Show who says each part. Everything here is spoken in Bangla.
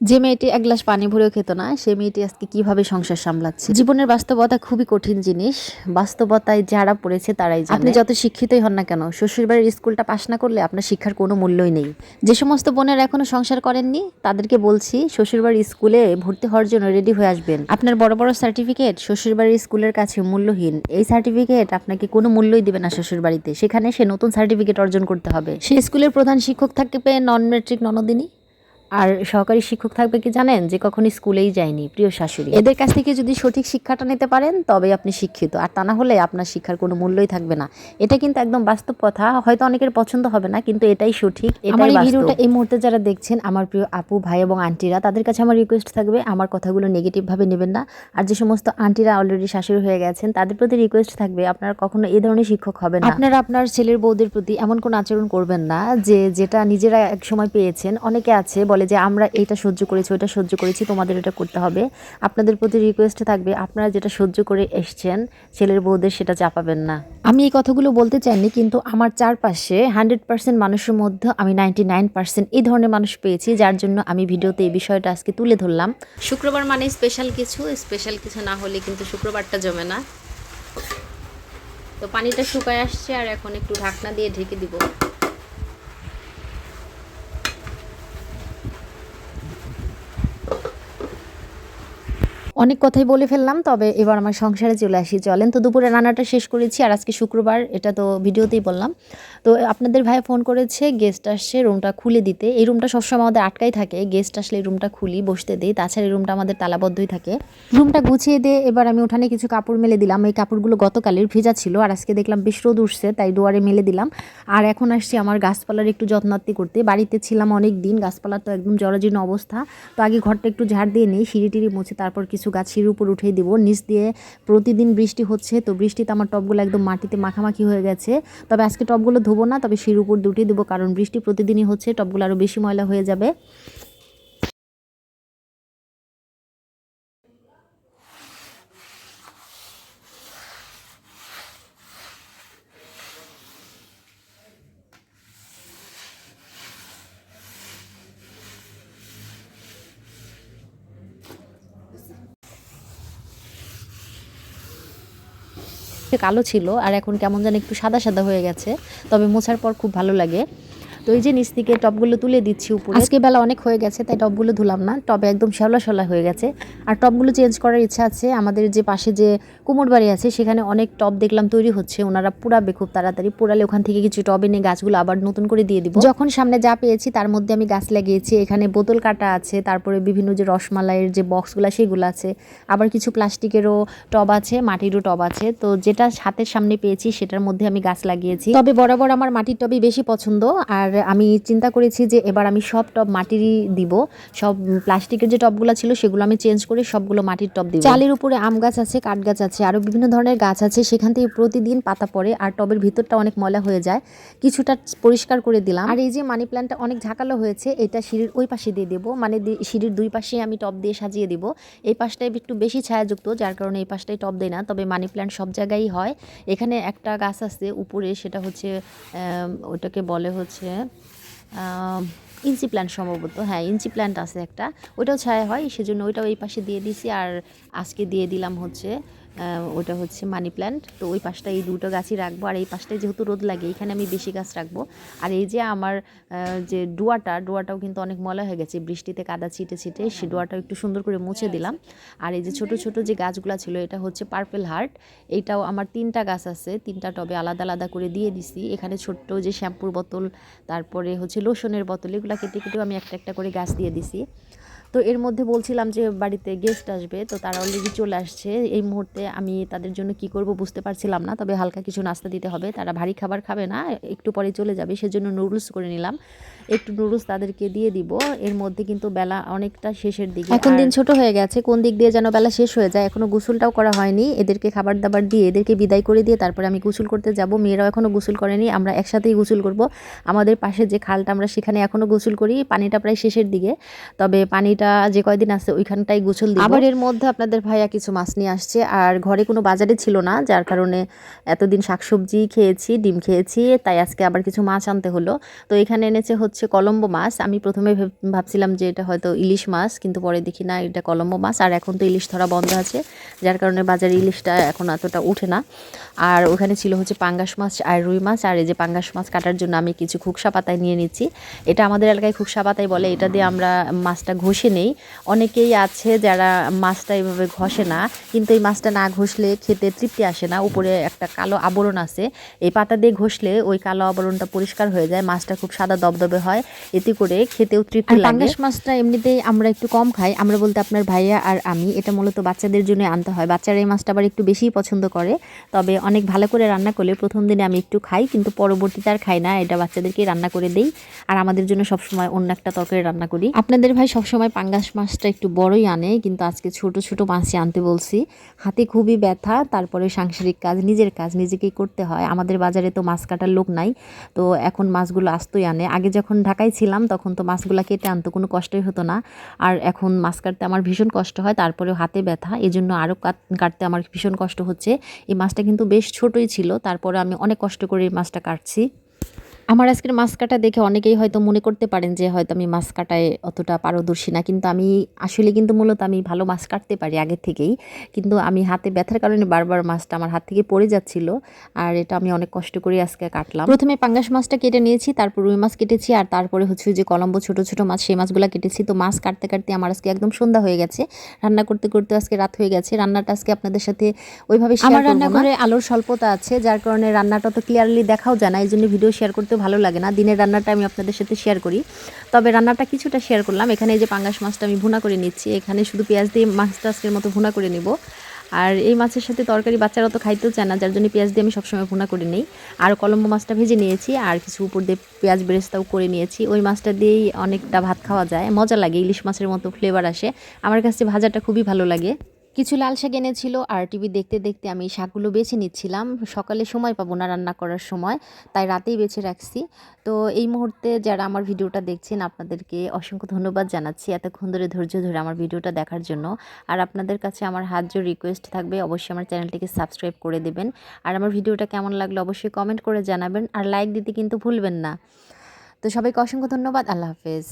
Speaker 1: যে মেয়েটি এক গ্লাস পানি ভরেও খেত না, সে মেয়েটি আজকে কীভাবে সংসার সামলাচ্ছে? জীবনের বাস্তবতা খুবই কঠিন জিনিস। বাস্তবতায় যারা পড়েছে তারাই আপনি যত শিক্ষিতই হন না কেন, শ্বশুরবাড়ির স্কুলটা পাশ না করলে আপনার শিক্ষার কোনো মূল্যই নেই। যে সমস্ত বোনের এখনও সংসার করেননি, তাদেরকে বলছি, শ্বশুরবাড়ির স্কুলে ভর্তি হওয়ার জন্য রেডি হয়ে আসবেন। আপনার বড় বড় সার্টিফিকেট শ্বশুরবাড়ির স্কুলের কাছে মূল্যহীন। এই সার্টিফিকেট আপনাকে কোনো মূল্যই দিবে না শ্বশুরবাড়িতে। সেখানে সে নতুন সার্টিফিকেট অর্জন করতে হবে। সে স্কুলের প্রধান শিক্ষক থাকবে নন মেট্রিক ননদিনী? আর সহকারী শিক্ষক থাকবে কি জানেন? যে কখনো স্কুলেই যায়নি প্রিয় শাশুড়ি। এদের কাছ থেকে যদি সঠিক শিক্ষাটা নিতে পারেন তবে আপনি শিক্ষিত। আর তা না হলে আপনার শিক্ষার কোনো মূল্যই থাকবে না। এটা কিন্তু একদম বাস্তব কথা। হয়তো অনেকের পছন্দ হবে না কিন্তু এটাই সঠিক আমার ভিডিওটা এই মুহূর্তে যারা দেখছেন আমার প্রিয় আপু ভাই এবং আন্টিরা তাদের কাছে আমার রিকোয়েস্ট থাকবে আমার কথাগুলো নেগেটিভভাবে নেবেন না। আর যে সমস্ত আন্টিরা অলরেডি শাশুড়ি হয়ে গেছেন তাদের প্রতি রিকোয়েস্ট থাকবে আপনারা কখনো এই ধরনের শিক্ষক হবেন না। আপনারা আপনার ছেলের বউদের প্রতি এমন কোনো আচরণ করবেন না যে যেটা নিজেরা এক সময় পেয়েছেন অনেকে আছে বলে যে আমরা এটা সহ্য করেছি ওটা সহ্য করেছি, তোমাদের এটা করতে হবে। আপনাদের প্রতি রিকোয়েস্ট থাকবে, আপনারা যেটা সহ্য করে এসছেন, ছেলের বউদের সেটা চাপাবেন না। আমি এই কথাগুলো বলতে চাইনি, কিন্তু আমার চারপাশে হান্ড্রেড পার্সেন্ট মানুষের মধ্যে আমি নাইনটি নাইন পার্সেন্ট এই ধরনের মানুষ পেয়েছি, যার জন্য আমি ভিডিওতে এই বিষয়টা আজকে তুলে ধরলাম। শুক্রবার মানে স্পেশাল কিছু স্পেশাল কিছু না হলে কিন্তু শুক্রবারটা জমে না। তো পানিটা শুকায় আসছে আর এখন একটু ঢাকনা দিয়ে ঢেকে দিব। অনেক কথাই বলে ফেললাম, তবে এবার আমার সংসারে চলে আসি। চলেন, তো দুপুরে রান্নাটা শেষ করেছি আর আজকে শুক্রবার, এটা তো ভিডিওতেই বললাম। তো আপনাদের ভাই ফোন করেছে গেস্ট আসছে রুমটা খুলে দিতে। এই রুমটা সবসময় আমাদের আটকাই থাকে। গেস্ট আসলে এই রুমটা খুলি, বসতে দিই। তাছাড়া এই রুমটা আমাদের তালাবদ্ধই থাকে। রুমটা গুছিয়ে দিয়ে এবার আমি উঠানে কিছু কাপড় মেলে দিলাম। এই কাপড়গুলো গতকালের ভেজা ছিল আর আজকে দেখলাম বেশ রোদ উঠছে, তাই দুয়ারে মেলে দিলাম। আর এখন আসছি আমার গাছপালার একটু যত্নার্থী করতে। বাড়িতে ছিলাম অনেক দিন গাছপালার তো একদম জরাজীর্ণ অবস্থা। তো আগে ঘরটা একটু ঝাড় দিয়ে নিই সিঁড়ি টিড়ি মুছে তারপর কিছু গাছ সিঁড়ির উপর উঠিয়ে দিব। নিচ দিয়ে প্রতিদিন বৃষ্টি হচ্ছে, তো বৃষ্টিতে আমার টবগুলো একদম মাটিতে মাখামাখি হয়ে গেছে। তবে আজকে টবগুলো ধোবো না, তবে সিঁড়ির উপর দুটি দেবো, কারণ বৃষ্টি প্রতিদিনই হচ্ছে টবগুলো আরও বেশি ময়লা হয়ে যাবে। কালো ছিল আর এখন কেমন যেন একটু সাদা সাদা হয়ে গেছে, তবে মোছার পর খুব ভালো লাগে। তো এই যে নিচ থেকে টবগুলো তুলে দিচ্ছি উপরে। আজকে বেলা অনেক হয়ে গেছে, তাই টবগুলো ধুলাম না। টবে একদম শ্যাওলা শ্যাওলা হয়ে গেছে। আর টবগুলো চেঞ্জ করার ইচ্ছা আছে, আমাদের যে পাশে যে কুমোর বাড়ি আছে, সেখানে অনেক টব দেখলাম তৈরি হচ্ছে, ওনারা পুরাবে খুব তাড়াতাড়ি। পুরালে ওখান থেকে কিছু টব এনে গাছগুলো আবার নতুন করে দিয়ে দিব। যখন সামনে যা পেয়েছি, তার মধ্যে আমি গাছ লাগিয়েছি, এখানে বোতল কাটা আছে, তারপরে বিভিন্ন যে রসমালাইয়ের যে বক্সগুলো, সেগুলো আছে। আবার কিছু প্লাস্টিকেরও টব আছে, মাটিরও টব আছে। তো যেটা হাতের সামনে পেয়েছি, সেটার মধ্যে আমি গাছ লাগিয়েছি। তবে বরাবর আমার মাটির টবই বেশি পছন্দ, আর আমি চিন্তা করেছি যে এবার আমি সব টব মাটিরই দিব। সব প্লাস্টিকের যে টবগুলো ছিল সেগুলো আমি চেঞ্জ করে সবগুলো মাটির টব দিব। চালের উপরে আম গাছ আছে, কাঠ গাছ আছে আরও বিভিন্ন ধরনের গাছ আছে। সেখান থেকে প্রতিদিন পাতা পড়ে আর টবের ভিতরটা অনেক ময়লা হয়ে যায়। কিছুটা পরিষ্কার করে দিলাম। আর এই যে মানি প্ল্যান্টটা অনেক ঝাঁকালো হয়েছে, এটা সিঁড়ির ওই পাশে দিয়ে দেবো। মানে সিঁড়ির দুই পাশে আমি টব দিয়ে সাজিয়ে দিব। এই পাশটায় একটু বেশি ছায়াযুক্ত, যার কারণে এই পাশটায় টব দেয় না। তবে মানি প্ল্যান্ট সব জায়গায় হয়। এখানে একটা গাছ আছে, উপরে সেটা হচ্ছে ওটাকে বলে হচ্ছে ইঞ্চি প্ল্যান্ট সম্ভবত হ্যাঁ ইঞ্চি প্ল্যান্ট আছে একটা। ওইটাও ছায়া হয়, সেজন্য ওইটাও এই পাশে দিয়ে দিছি। আর আজকে দিয়ে দিলাম হচ্ছে ওটা হচ্ছে মানি প্ল্যান্ট। তো ওই পাশটা এই দুটো গাছই রাখব। আর এই পাশটায় যেহেতু রোদ লাগে এখানে আমি বেশি গাছ রাখব। আর এই যে আমার যে ডোয়াটা ডোয়াটাও কিন্তু অনেক ময়লা হয়ে গেছে। বৃষ্টিতে কাদা ছিটে ছিটে সে ডোয়াটাও একটু সুন্দর করে মুছে দিলাম। আর এই যে ছোট ছোট যে গাছগুলো ছিল এটা হচ্ছে পার্পেল হার্ট। এইটাও আমার তিনটা গাছ আছে তিনটা টবে আলাদা আলাদা করে দিয়ে দিছি। এখানে ছোট্ট যে শ্যাম্পুর বোতল তারপরে হচ্ছে লোশনের বোতল এগুলো কেটে কেটেও আমি একটা একটা করে গাছ দিয়ে দিছি। তো এর মধ্যে বলছিলাম যে বাড়িতে গেস্ট আসবে তো তারা অলরেডি চলে আসছে। এই মুহূর্তে আমি তাদের জন্য কি করব বুঝতে পারছিলাম না তবে হালকা কিছু নাস্তা দিতে হবে। তারা ভারী খাবার খাবে না একটু পরে চলে যাবে সেজন্য নুডলস করে নিলাম। একটু নুডলস তাদেরকে দিয়ে দিব। এর মধ্যে কিন্তু বেলা অনেকটা শেষের দিকে। এখন দিন ছোট হয়ে গেছে কোন দিক দিয়ে যেন বেলা শেষ হয়ে যায় এখনও গোসলটাও করা হয়নি। এদেরকে খাবার দাবার দিয়ে এদেরকে বিদায় করে দিয়ে তারপরে আমি গোসল করতে যাব। মেয়েরাও এখনও গোসল করেনি আমরা একসাথেই গোসল করব। আমাদের পাশে যে খালটা আমরা সেখানে এখনও গোসল করি পানিটা প্রায় শেষের দিকে। তবে পানির এটা যে কয়দিন আছে ওইখানটাই গোসল দিব। আবার এর মধ্যে আপনাদের ভাইয়া কিছু মাছ নিয়ে আসছে। আর ঘরে কোনো বাজারে ছিল না, যার কারণে এতদিন শাকসবজি খেয়েছি, ডিম খেয়েছি, তাই আজকে আবার কিছু মাছ আনতে হলো। তো এখানে এনেছে হচ্ছে কলম্বো মাছ। আমি প্রথমে ভেব- ভাবছিলাম যে এটা হয়তো ইলিশ মাছ, কিন্তু পরে দেখি না, এটা কলম্বো মাছ। আর এখন তো ইলিশ ধরা বন্ধ আছে, যার কারণে বাজারে ইলিশটা এখন এতটা উঠে না। আর ওখানে ছিল হচ্ছে পাঙ্গাস মাছ আর রুই মাছ। আর এই যে পাঙ্গাস মাছ কাটার জন্য আমি কিছু খুকসা পাতায় নিয়ে নিচ্ছি। এটা আমাদের এলাকায় খুকসা পাতায় বলে। এটা দিয়ে আমরা মাছটা ঘষে নেই অনেকেই আছে যারা মাছটা এইভাবে ঘষে না কিন্তু এই মাছটা না ঘষলে খেতে তৃপ্তি আসে না উপরে একটা কালো আবরণ আছে এই পাতা দিয়ে ঘষলে ওই কালো আবরণটা পরিষ্কার হয়ে যায় মাছটা খুব সাদা দবদবে হয় এতে করে খেতেও তৃপ্তি লাগে। পাঙ্গাস মাছটা এমনিতেই আমরা একটু কম খাই আমরা বলতে আপনার ভাইয়া আর আমি এটা মূলত বাচ্চাদের জন্য আনতে হয় বাচ্চারা এই মাছটা আবার একটু বেশিই পছন্দ করে তবে অনেক ভালো করে রান্না করলে প্রথম দিনে আমি একটু খাই কিন্তু পরবর্তীতে আর খাই না এটা বাচ্চাদেরকেই রান্না করে দেই আর আমাদের জন্য সবসময় অন্য একটা তরকারি রান্না করি। আপনাদের ভাই সবসময় পাঙ্গাস মাছটা একটু বড়ই আনে, কিন্তু আজকে ছোট ছোট মাছই আনতে বলছি। হাতে খুবই ব্যথা, তারপরে সাংসারিক কাজ, নিজের কাজ, নিজেকেই করতে হয়। আমাদের বাজারে তো মাছ কাটার লোক নাই, তো এখন মাছগুলো আসতোই আনে। আগে যখন ঢাকায় ছিলাম, তখন তো মাছগুলো কেটে আনতো কোনো কষ্টই হতো না। আর এখন মাছ কাটতে আমার ভীষণ কষ্ট হয়, তারপরেও হাতে ব্যথা। এই জন্য আরও কাটতে আমার ভীষণ কষ্ট হচ্ছে। এই মাছটা কিন্তু বেশ ছোটই ছিল, তারপরে আমি অনেক কষ্ট করে এই মাছটা কাটছি। আমার আজকের মাছ কাটা দেখে অনেকেই হয়তো মনে করতে পারেন যে হয়তো আমি মাছ কাটায় অতটা পারদর্শী না। কিন্তু আমি আসলে কিন্তু মূলত আমি ভালো মাছ কাটতে পারি আগে থেকেই। কিন্তু আমি হাতে ব্যথার কারণে বারবার মাছটা আমার হাত থেকে পড়ে যাচ্ছিল আর এটা আমি অনেক কষ্ট করে আজকে কাটলাম। প্রথমে পাঙ্গাস মাছটা কেটে নিয়েছি তারপর রুই মাছ কেটেছি আর তারপরে হচ্ছে যে কলম্বো ছোট ছোট মাছ সেই মাছগুলো কেটেছি। তো মাছ কাটতে কাটতে আমার আজকে একদম সন্ধ্যা হয়ে গেছে। রান্না করতে করতে আজকে রাত হয়ে গেছে। রান্নাটা আজকে আপনাদের সাথে ওইভাবে আমার রান্নাঘরে আলোর স্বল্পতা আছে যার কারণে রান্নাটা তো ক্লিয়ারলি দেখাও যায় না। এই জন্য ভিডিও শেয়ার করতে ভালো লাগে না। দিনের রান্নাটা আমি আপনাদের সাথে শেয়ার করি। তবে রান্নাটা কিছুটা শেয়ার করলাম। এখানে যে পাঙ্গাস মাছটা আমি ভুনা করে নিচ্ছি। এখানে শুধু পেঁয়াজ দিয়ে মাছটা আজকের মতো ভুনা করে নিব। আর এই মাছের সাথে তরকারি বাচ্চারা তো খাইতেও চায় না, যার জন্য পেঁয়াজ দিয়ে আমি সবসময় ভুনা করে নিই। আর কলম্বো মাছটা ভেজে নিয়েছি আর কিছু উপর দিয়ে পেঁয়াজ বেরেস্তাও করে নিয়েছি। ওই মাছটা দিয়েই অনেকটা ভাত খাওয়া যায়। মজা লাগে, ইলিশ মাছের মতো ফ্লেভার আসে। আমার কাছে ভাজাটা খুবই ভালো লাগে। কিছু লাল শাক এনেছিল আর টিভি দেখতে দেখতে আমি শাকগুলো বেছে নিচ্ছিলাম। সকালে সময় পাবো না রান্না করার সময়, তাই রাতেই বেছে রাখছি। তো এই মুহূর্তে যারা আমার ভিডিওটা দেখছেন, আপনাদেরকে অসংখ্য ধন্যবাদ জানাচ্ছি এতক্ষণ ধরে ধৈর্য ধরে আমার ভিডিওটা দেখার জন্য। আর আপনাদের কাছে আমার হাত জোর রিকোয়েস্ট থাকবে, অবশ্যই আমার চ্যানেলটিকে সাবস্ক্রাইব করে দেবেন। আর আমার ভিডিওটা কেমন লাগল অবশ্যই কমেন্ট করে জানাবেন, আর লাইক দিতে কিন্তু ভুলবেন না। তো সবাইকে অসংখ্য ধন্যবাদ, আল্লাহ হাফেজ।